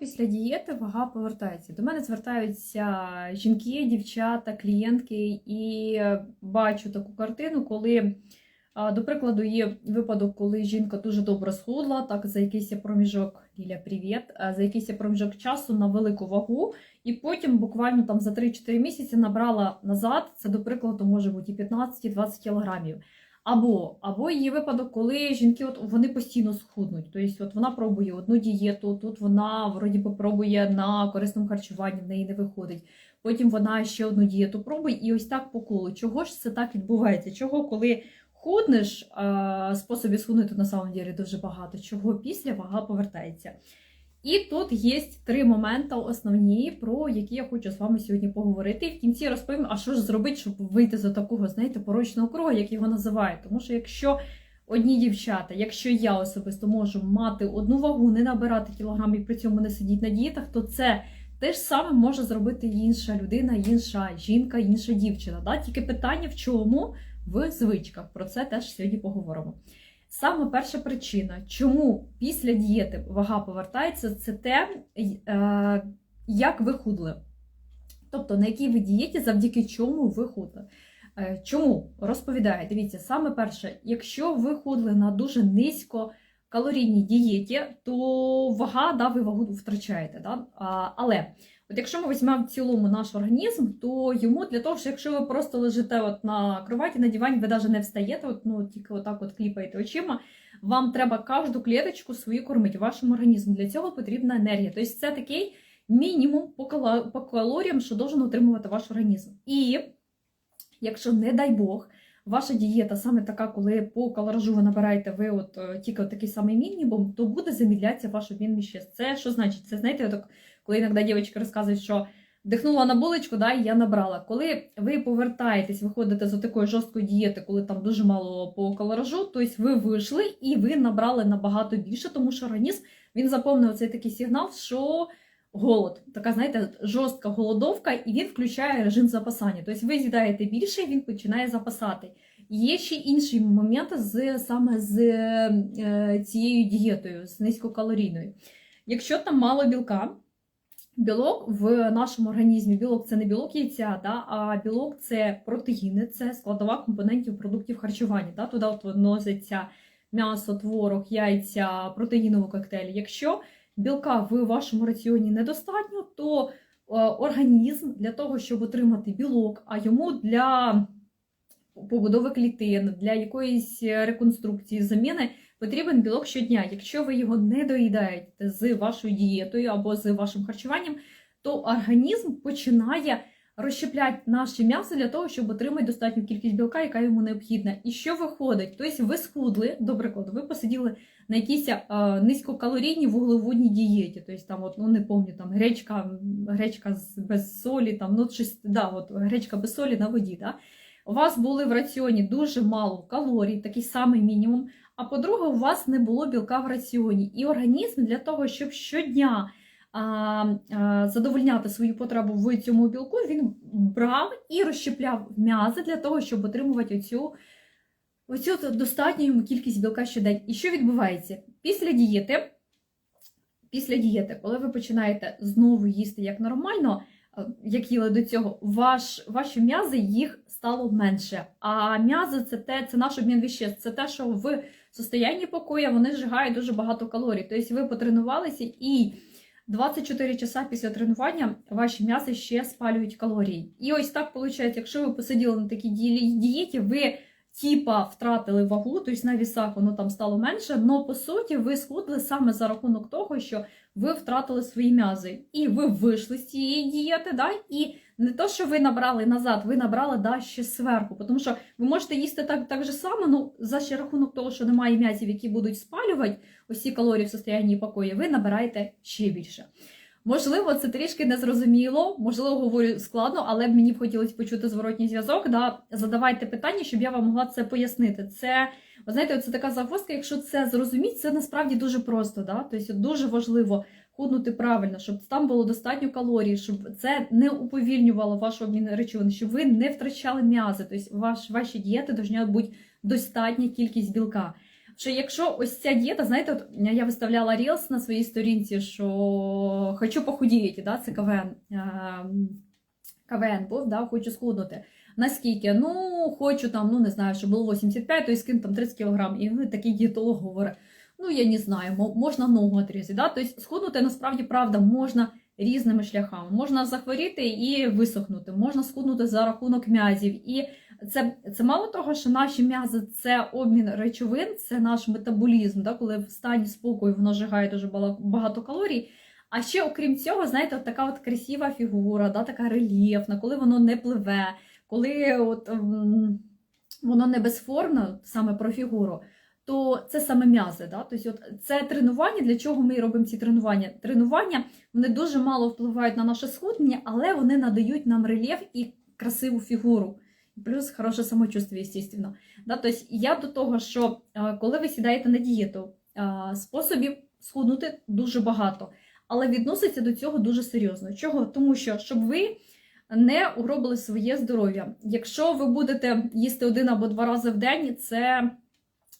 Після дієти вага повертається. До мене звертаються жінки, дівчата, клієнтки, і бачу таку картину, коли, до прикладу, є випадок, коли жінка дуже добре схудла, так за якийсь проміжок, Ліля, привіт, за якийсь проміжок часу на велику вагу, і потім буквально там за 3-4 місяці набрала назад. Це, до прикладу, може бути і 15-20 кілограмів. Або, або є випадок, коли жінки от, вони постійно схуднуть. Тобто от вона пробує одну дієту, тут вона вроді би пробує на корисному харчуванні, в неї не виходить. Потім вона ще одну дієту пробує, і ось так по колу. Чого ж це так відбувається? Чого, коли худнеш, способів схуднути на самом деле дуже багато, чого після вага повертається. І тут є три моменти основні, про які я хочу з вами сьогодні поговорити. І в кінці розповім, а що ж зробити, щоб вийти з такого, знаєте, порочного кругу, як його називають. Тому що якщо одні дівчата, якщо я особисто можу мати одну вагу, не набирати кілограм і при цьому не сидіти на дієтах, то це те ж саме може зробити інша людина, інша жінка, інша дівчина. Да? Тільки питання в чому? В звичках. Про це теж сьогодні поговоримо. Саме перша причина, чому після дієти вага повертається, це те, е, як ви худли. Тобто, на якій ви дієті, завдяки чому ви худли. Е, Чому? Розповідаю, дивіться, саме перше, якщо ви худли на дуже низькокалорійній дієті, то вага, да, ви вагу втрачаєте. Да? Але От якщо ми візьмемо в цілому наш організм, то йому для того, що якщо ви просто лежите от на кроваті, на дивані, ви навіть не встаєте, от, ну, тільки отак от кліпаєте очима, вам треба кожну клеточку свою кормити, вашому організму. Для цього потрібна енергія. Тобто це такий мінімум по, калоріям, що должен отримувати ваш організм. І якщо, не дай Бог, ваша дієта саме така, коли по калоражу ви набираєте ви от е, тільки от такий самий мінімум, то буде замідлятися ваш обмін веществ. Це що значить? Це знаєте, так, коли іноді дівчатки розказують, що вдихнула на булочку, да, і я набрала. Коли ви повертаєтесь, виходите з такої жорсткої дієти, коли там дуже мало по калоражу, тобто ви вийшли і ви набрали набагато більше, тому що організм він заповнив цей такий сигнал, що голод, така, знаєте, жорстка голодовка, і він включає режим запасання. Тобто ви з'їдаєте більше, і він починає запасати. Є ще інші моменти з саме з е, цією дієтою, з низькокалорійною. Якщо там мало білка, білок в нашому організмі, білок це не білок яйця, да, а білок це протеїни, це складова компонентів продуктів харчування. Да, туди от вноситься м'ясо, творог, яйця, протеїнові коктейлі. Якщо білка в вашому раціоні недостатньо, то е, організм для того, щоб отримати білок, а йому для побудови клітин, для якоїсь реконструкції, заміни потрібен білок щодня. Якщо ви його не доїдаєте з вашою дієтою або з вашим харчуванням, то організм починає розщепляти наше м'ясо для того, щоб отримати достатню кількість білка, яка йому необхідна. І що виходить? Тобто ви схудли, до прикладу, ви посиділи на якійсь низькокалорійній вуглеводній дієті. Тобто там, от, ну не пам'ятаю, там гречка, гречка без солі, там, ну, щось, да, от, гречка без солі на воді. Да? У вас були в раціоні дуже мало калорій, такий самий мінімум. А по-друге, у вас не було білка в раціоні. І організм для того, щоб щодня а, а, задовольняти свою потребу в цьому білку, він брав і розщепляв м'язи для того, щоб отримувати оцю, оцю достатню йому кількість білка щодень. І що відбувається? Після дієти, після дієти, коли ви починаєте знову їсти як нормально, як їли до цього, ваш, ваші м'язи їх стало менше. А м'язи це те, це наш обмін веществ, це те, що в состоянні покою вони зжигають дуже багато калорій. Тобто ви потренувалися і 24 часа після тренування ваші м'язи ще спалюють калорії. І ось так виходить, якщо ви посиділи на такій дієті, ви типа втратили вагу, тобто на вісах воно там стало менше, але по суті ви схудли саме за рахунок того, що ви втратили свої м'язи. І ви вийшли з цієї дієти, да, і не то, що ви набрали назад, ви набрали да, ще зверху. Тому що ви можете їсти так, так же само, ну за ще рахунок того, що немає м'язів, які будуть спалювати усі калорії в состоянні покою, ви набираєте ще більше. Можливо, це трішки незрозуміло, можливо, говорю складно, але б мені б хотілося почути зворотній зв'язок. Да? Задавайте питання, щоб я вам могла це пояснити. Це, ви знаєте, це така загвоздка, якщо це зрозуміти, це насправді дуже просто. Да? Тобто дуже важливо худнути правильно, щоб там було достатньо калорій, щоб це не уповільнювало ваш обмін речовин, щоб ви не втрачали м'язи. Тобто ваш, ваші дієти повинні бути достатня кількість білка. що якщо ось ця дієта, знаєте, от я виставляла рілс на своїй сторінці, що хочу похудіти, да, це КВН. ем, КВН був, да, хочу схуднути. Наскільки? Ну, хочу там, ну не знаю, щоб було 85, то і скину там 30 кг. І ви такий дієтолог говорить, ну я не знаю, можна ногу отрізати. Да? Тобто схуднути насправді правда можна різними шляхами. Можна захворіти і висохнути, можна схуднути за рахунок м'язів. І це, це мало того, що наші м'язи це обмін речовин, це наш метаболізм, да? коли в стані спокою воно жигає дуже багато калорій. А ще, окрім цього, знаєте, от така от красива фігура, да, така рельєфна, коли воно не пливе, коли от, воно не безформне, саме про фігуру, то це саме м'язи. Да? Тобто, от це тренування. Для чого ми робимо ці тренування? Тренування вони дуже мало впливають на наше схуднення, але вони надають нам рельєф і красиву фігуру. Плюс хороше самочувствие, естественно. Да? Тобто я до того, що е, коли ви сідаєте на дієту, е, способів схуднути дуже багато, але відноситься до цього дуже серйозно. Чого? Тому що щоб ви не угробили своє здоров'я. Якщо ви будете їсти один або два рази в день, це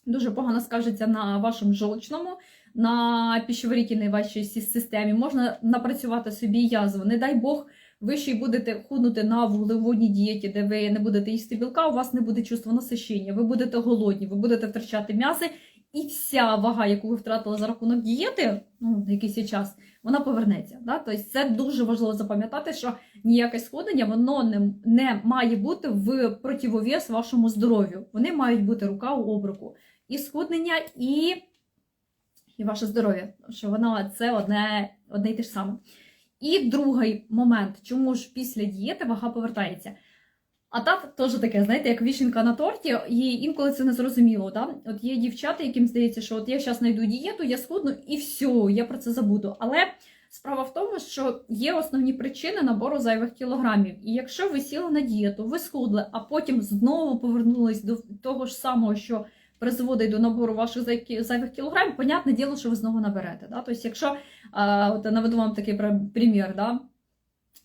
дуже погано скажеться на вашому жовчному, на пищеварительній вашій системі. Можна напрацювати собі язву. Не дай Бог, ви ще й будете худнути на вуглеводній дієті, де ви не будете їсти білка, у вас не буде чувства насищення, ви будете голодні, ви будете втрачати м'язи, і вся вага, яку ви втратили за рахунок дієти, ну, якийсь час, вона повернеться. Да? Тобто це дуже важливо запам'ятати, що ніяке сходення воно не, не має бути в противовес вашому здоров'ю. Вони мають бути рука у обруку. І схуднення, і, і ваше здоров'я. Що воно це одне, одне й те ж саме. І другий момент, чому ж після дієти вага повертається. А так теж таке, знаєте, як вішенка на торті, і інколи це не зрозуміло. Да? От є дівчата, яким здається, що от я зараз знайду дієту, я схудну і все, я про це забуду. Але справа в тому, що є основні причини набору зайвих кілограмів. І якщо ви сіли на дієту, ви схудли, а потім знову повернулись до того ж самого, що призводить до набору ваших зайвих кілограмів, понятне діло, що ви знову наберете. Да? Тобто, якщо от наведу вам такий пр- примір, да?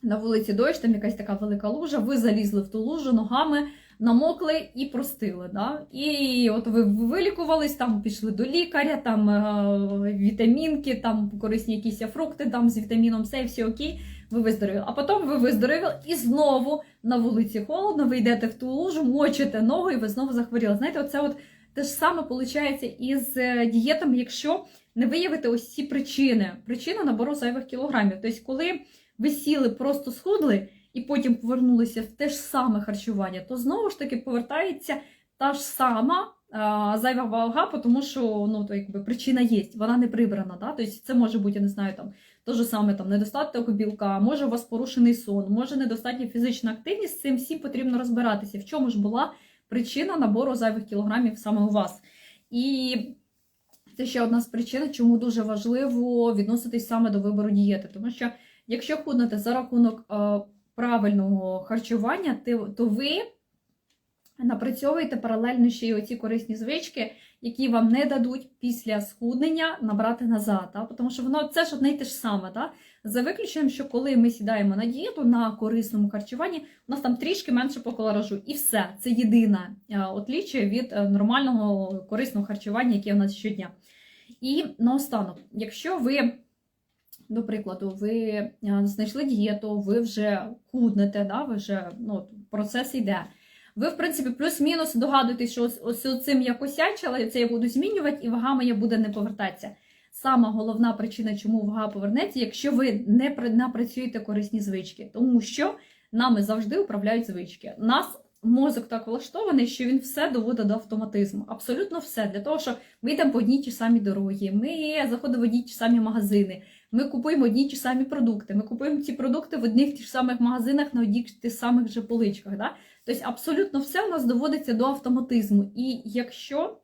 на вулиці дощ, там якась така велика лужа, ви залізли в ту лужу ногами, намокли і простили. Да? І от ви вилікувались, там пішли до лікаря, там е, вітамінки, там корисні якісь фрукти там з вітаміном С, все окей, ви виздоровіли. А потім ви виздоровіли і знову на вулиці холодно, ви йдете в ту лужу, мочите ногу і ви знову захворіли. Знаєте, оце от те ж саме виходить із е, дієтами, якщо не виявити ось ці причини. Причина набору зайвих кілограмів. Тобто, коли ви сіли, просто схудли і потім повернулися в те ж саме харчування, то знову ж таки повертається та ж сама а, зайва вага, тому що ну, то, якби, причина є, вона не прибрана. Да? Тобто це може бути, я не знаю, там, то же саме там, недостаток білка, може у вас порушений сон, може недостатня фізична активність, з цим всім потрібно розбиратися. В чому ж була причина набору зайвих кілограмів саме у вас? І це ще одна з причин, чому дуже важливо відноситись саме до вибору дієти, тому що Якщо худнете за рахунок е, правильного харчування, то ви напрацьовуєте паралельно ще й оці корисні звички, які вам не дадуть після схуднення набрати назад. Да? Тому що воно це ж одне й те ж саме. Да? За виключенням, що коли ми сідаємо на дієту на корисному харчуванні, у нас там трішки менше по колоражу. І все. Це єдине е, отліччя від е, нормального корисного харчування, яке в нас щодня. І наостанок, якщо ви до прикладу, ви е, знайшли дієту, ви вже худнете, да, ви вже ну, процес йде. Ви, в принципі, плюс-мінус догадуєтесь, що ось, цим я косячила, це я буду змінювати, і вага моя буде не повертатися. Сама головна причина, чому вага повернеться, якщо ви не напрацюєте корисні звички, тому що нами завжди управляють звички. Нас мозок так влаштований, що він все доводить до автоматизму. Абсолютно все для того, що ми йдемо по одній ті самі дороги, ми заходимо в одні ті самі магазини. Ми купуємо одні ті самі продукти. Ми купуємо ці продукти в одних тих самих магазинах на одних тих самих же поличках. Да? Тобто абсолютно все у нас доводиться до автоматизму. І якщо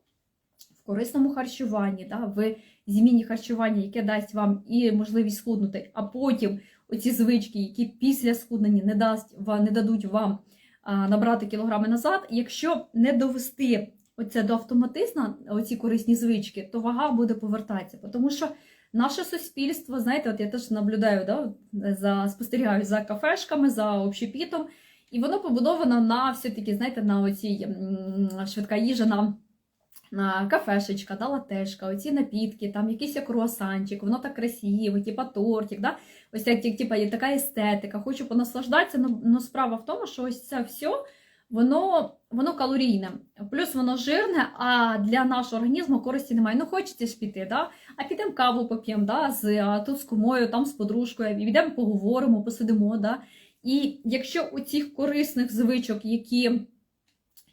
в корисному харчуванні, да, в зміні харчування, яке дасть вам і можливість схуднути, а потім оці звички, які після схуднення не дасть не дадуть вам набрати кілограми назад, якщо не довести оце до автоматизму, оці корисні звички, то вага буде повертатися. Тому що Наше суспільство, знаєте, от я теж наблюдаю, да, за спостерігаю за кафешками, за общепітом, і воно побудовано на все-таки, знаєте, на оцій швидка їжа, на а, кафешечка, да, латешка, оці напітки, там якийсь круасанчик, воно так красиво, типа тортик, да? ось як, типа, є така естетика, хочу понаслаждатися, але справа в тому, що ось це все, воно, воно калорійне, плюс воно жирне, а для нашого організму користі немає. Ну, хочеться ж піти, да? а підемо каву поп'ємо да? з, а, тут з кумою, там з подружкою, підемо поговоримо, посидимо. Да? І якщо у цих корисних звичок, які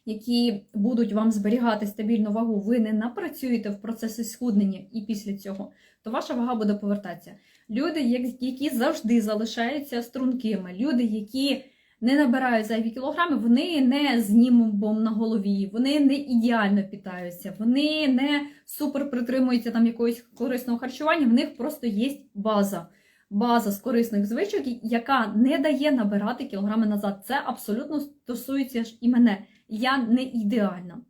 які будуть вам зберігати стабільну вагу, ви не напрацюєте в процесі схуднення і після цього, то ваша вага буде повертатися. Люди, які завжди залишаються стрункими, люди, які не набирають зайві кілограми, вони не з німбом на голові, вони не ідеально питаються, вони не супер притримуються там якогось корисного харчування, в них просто є база. База з корисних звичок, яка не дає набирати кілограми назад. Це абсолютно стосується ж і мене я не ідеальна.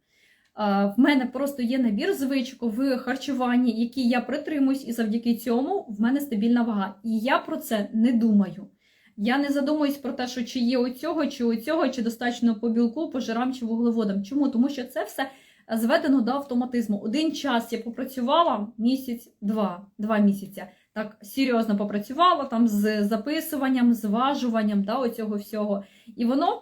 В мене просто є набір звичок в харчуванні, які я притримуюсь, і завдяки цьому в мене стабільна вага. І я про це не думаю. Я не задумуюсь про те, що чи є у цього, чи у цього, чи достатньо по білку, по жирам чи вуглеводам. Чому? Тому що це все зведено до автоматизму. Один час я попрацювала місяць, два, два місяці. Так серйозно попрацювала там з записуванням, зважуванням да, оцього всього. І воно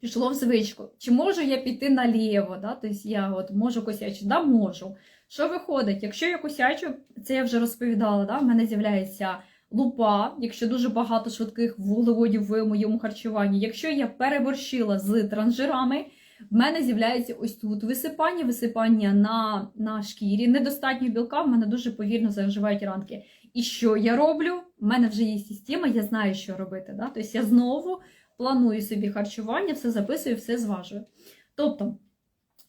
пішло в звичку. Чи можу я піти наліво? Да? Тобто я от можу косячити? Да, можу. Що виходить? Якщо я косячу, це я вже розповідала, да? в мене з'являється лупа, якщо дуже багато швидких вуглеводів в моєму харчуванні. Якщо я переборщила з транжирами, в мене з'являється ось тут висипання, висипання на, на шкірі, недостатньо білка, в мене дуже повільно заживають ранки. І що я роблю? У мене вже є система, я знаю, що робити. Да? Тобто я знову планую собі харчування, все записую, все зважую. Тобто,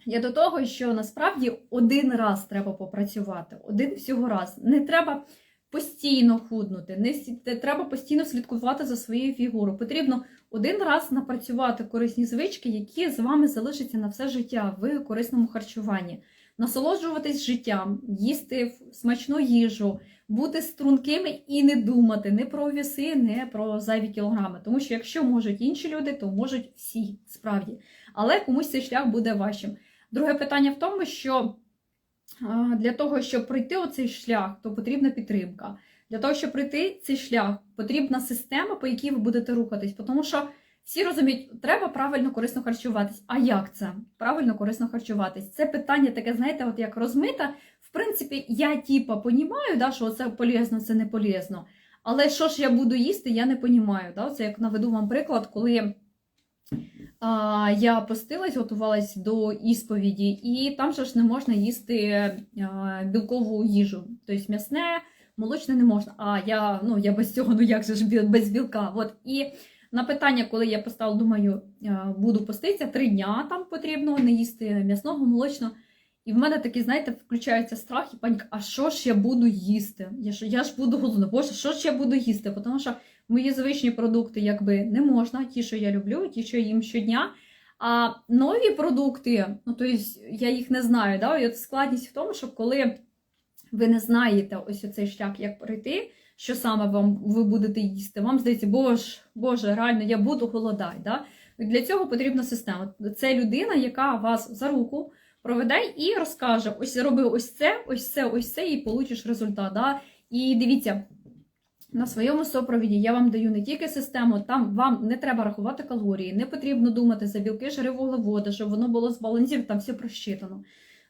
я до того, що насправді один раз треба попрацювати, один всього раз. Не треба постійно худнути, не треба постійно слідкувати за своєю фігурою. Потрібно один раз напрацювати корисні звички, які з вами залишаться на все життя в корисному харчуванні. Насолоджуватись життям, їсти смачну їжу, бути стрункими і не думати не про віси, не про зайві кілограми. Тому що якщо можуть інші люди, то можуть всі справді. Але комусь цей шлях буде важчим. Друге питання в тому, що для того, щоб пройти оцей шлях, то потрібна підтримка. Для того, щоб пройти цей шлях, потрібна система, по якій ви будете рухатись. Тому що всі розуміють, треба правильно корисно харчуватись. А як це? Правильно корисно харчуватись? Це питання таке, знаєте, от як розмите. В принципі, я типа понімаю, да, що це полезно, це не полезно. Але що ж я буду їсти, я не понімаю. Да? Це як наведу вам приклад, коли а, я постилась, готувалась до ісповіді, і там ж не можна їсти а, білкову їжу. Тобто м'ясне, молочне не можна. А я ну, я без цього, ну як же ж без білка. От. І на питання, коли я поставила, думаю, буду поститися, три дня там потрібно не їсти м'ясного, молочного. І в мене такий, знаєте, включається страх і паніка, а що ж я буду їсти? Я ж, я ж буду голодна, боже, що ж я буду їсти? Тому що мої звичні продукти якби не можна, ті, що я люблю, ті, що я їм щодня. А нові продукти, ну тобто я їх не знаю. Да? І от складність в тому, що коли ви не знаєте ось оцей шлях, як пройти, що саме вам ви будете їсти, вам здається, боже, боже, реально я буду голодати. Да? Для цього потрібна система. Це людина, яка вас за руку проведе і розкаже: ось роби ось це, ось це, ось це, і получиш результат. Да? І дивіться. На своєму супровіді я вам даю не тільки систему, там вам не треба рахувати калорії, не потрібно думати за білки, жири, вуглеводи, щоб воно було збалансовано, там все просчитано.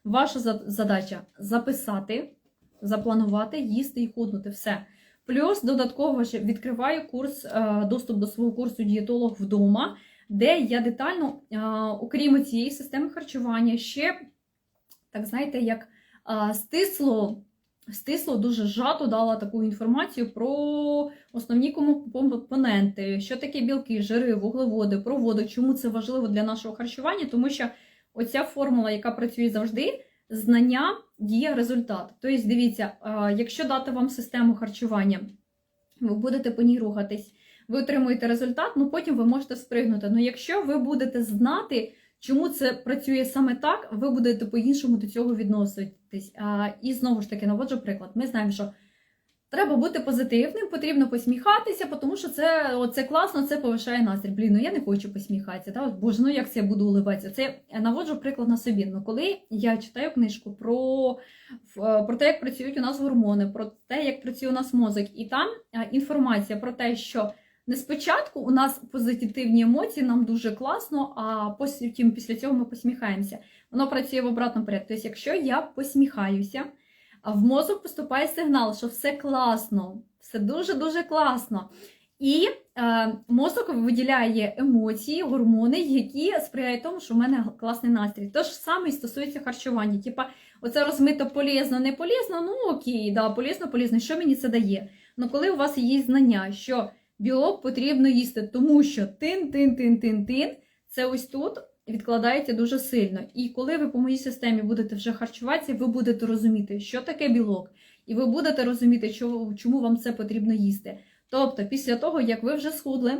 Ваша задача записати, запланувати, їсти і худнути. Все. Плюс додатково ще відкриваю курс, е, доступ до свого курсу дієтолог вдома, де я детально, окрім цієї системи харчування, ще, так знаєте, як стисло стисло, дуже зжато дала таку інформацію про основні компоненти, що таке білки, жири, вуглеводи, про воду, чому це важливо для нашого харчування, тому що оця формула, яка працює завжди, знання діє результат. Тобто, дивіться, якщо дати вам систему харчування, ви будете по ній рухатись, ви отримуєте результат, ну потім ви можете спригнути. Ну якщо ви будете знати, Чому це працює саме так, ви будете по-іншому до цього відноситись. А, і знову ж таки, наводжу приклад. Ми знаємо, що Треба бути позитивним, потрібно посміхатися, тому що це, от це класно, це повишає настрій. Блін, ну я не хочу посміхатися. Та? Боже, ну як це я буду улибатися? Це наводжу приклад на собі. Ну, коли я читаю книжку про, про те, як працюють у нас гормони, про те, як працює у нас мозок, і там е, інформація про те, що не спочатку у нас позитивні емоції, нам дуже класно, а потім після цього ми посміхаємося. Воно працює в обратному порядку. Тобто, якщо я посміхаюся, а в мозок поступає сигнал, що все класно, все дуже-дуже класно. І е, мозок виділяє емоції, гормони, які сприяють тому, що в мене класний настрій. Тож саме і стосується харчування. Типа, оце розмито полезно, не полезно, ну окей, да, полезно, полезно. Що мені це дає? Ну, коли у вас є знання, що білок потрібно їсти, тому що тин-тин-тин-тин-тин, це ось тут відкладається дуже сильно. І коли ви по моїй системі будете вже харчуватися, ви будете розуміти, що таке білок, і ви будете розуміти, чому, вам це потрібно їсти. Тобто, після того, як ви вже схудли,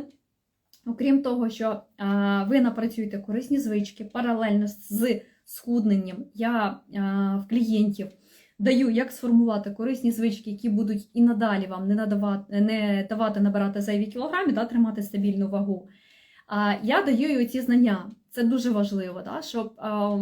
окрім того, що а, ви напрацюєте корисні звички паралельно з схудненням, я а, в клієнтів даю, як сформувати корисні звички, які будуть і надалі вам не, надавати, не давати набирати зайві кілограми, да, тримати стабільну вагу. А, я даю ці знання. Це дуже важливо, да, щоб. А,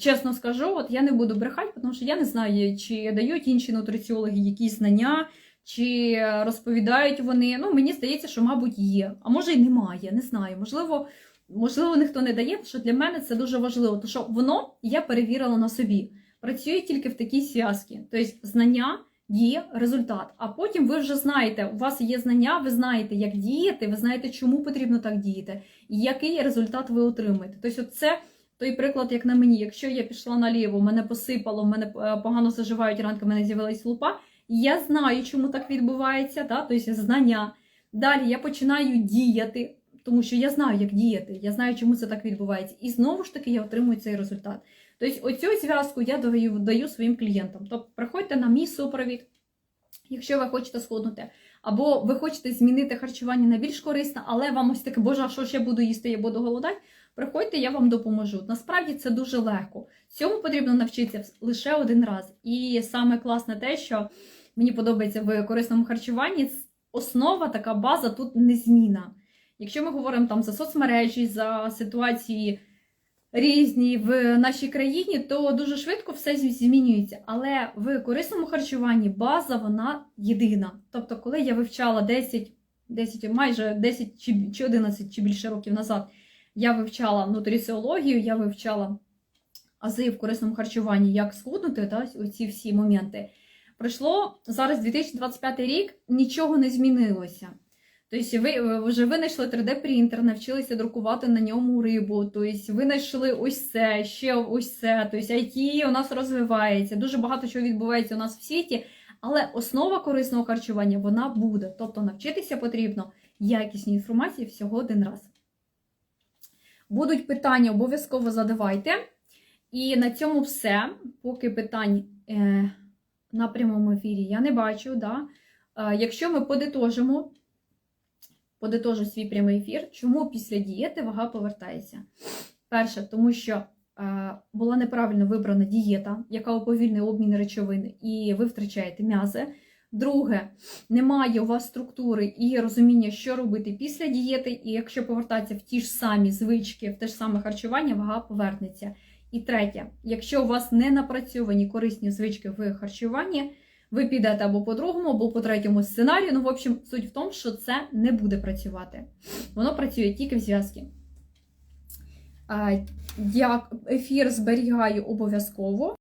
Чесно скажу, от я не буду брехати, тому що я не знаю, чи дають інші нутриціологи якісь знання, чи розповідають вони. Ну, мені здається, що, мабуть, є. А може й немає, не знаю. Можливо, можливо, ніхто не дає, тому що для мене це дуже важливо, тому що воно я перевірила на собі. Працює тільки в такій зв'язці. Тобто знання є результат. А потім ви вже знаєте, у вас є знання, ви знаєте, як діяти, ви знаєте, чому потрібно так діяти, і який результат ви отримаєте. Тобто, це той приклад, як на мені, якщо я пішла наліво, мене посипало, мене е, погано заживають ранки, мене з'явилась лупа. Я знаю, чому так відбувається, да? тобто знання. Далі я починаю діяти, тому що я знаю, як діяти, я знаю, чому це так відбувається. І знову ж таки я отримую цей результат. Тобто, оцю зв'язку я даю, даю своїм клієнтам. Тобто, приходьте на мій супровід, якщо ви хочете схуднути. Або ви хочете змінити харчування на більш корисне, але вам ось таке, боже, а що ж я буду їсти, я буду голодати. Приходьте, я вам допоможу. Насправді це дуже легко. Цьому потрібно навчитися лише один раз. І саме класне те, що мені подобається в корисному харчуванні, основа, така база тут незмінна. Якщо ми говоримо там за соцмережі, за ситуації різні в нашій країні, то дуже швидко все змінюється. Але в корисному харчуванні база вона єдина. Тобто, коли я вивчала 10, 10 майже 10 чи чи 11 чи більше років назад, я вивчала нутріціологію, я вивчала ази в корисному харчуванні, як схуднути, та, оці всі моменти. Пройшло зараз 2025 рік, нічого не змінилося. Тобто ви вже винайшли 3D-принтер, навчилися друкувати на ньому рибу. Тобто ви знайшли ось це, ще ось це. Тобто IT у нас розвивається. Дуже багато чого відбувається у нас в світі, але основа корисного харчування вона буде. Тобто навчитися потрібно якісній інформації всього один раз. Будуть питання, обов'язково задавайте. І на цьому все. Поки питань е, на прямому ефірі я не бачу. Да? Е, якщо ми подитожимо, подитожу свій прямий ефір, чому після дієти вага повертається? Перше, тому що е, була неправильно вибрана дієта, яка уповільнює обмін речовин, і ви втрачаєте м'язи. Друге, немає у вас структури і розуміння, що робити після дієти, і якщо повертатися в ті ж самі звички, в те ж саме харчування, вага повернеться. І третє, якщо у вас не напрацьовані корисні звички в харчуванні, ви підете або по другому, або по третьому сценарію. Ну, в общем, суть в тому, що це не буде працювати. Воно працює тільки в зв'язки. Ефір зберігаю обов'язково.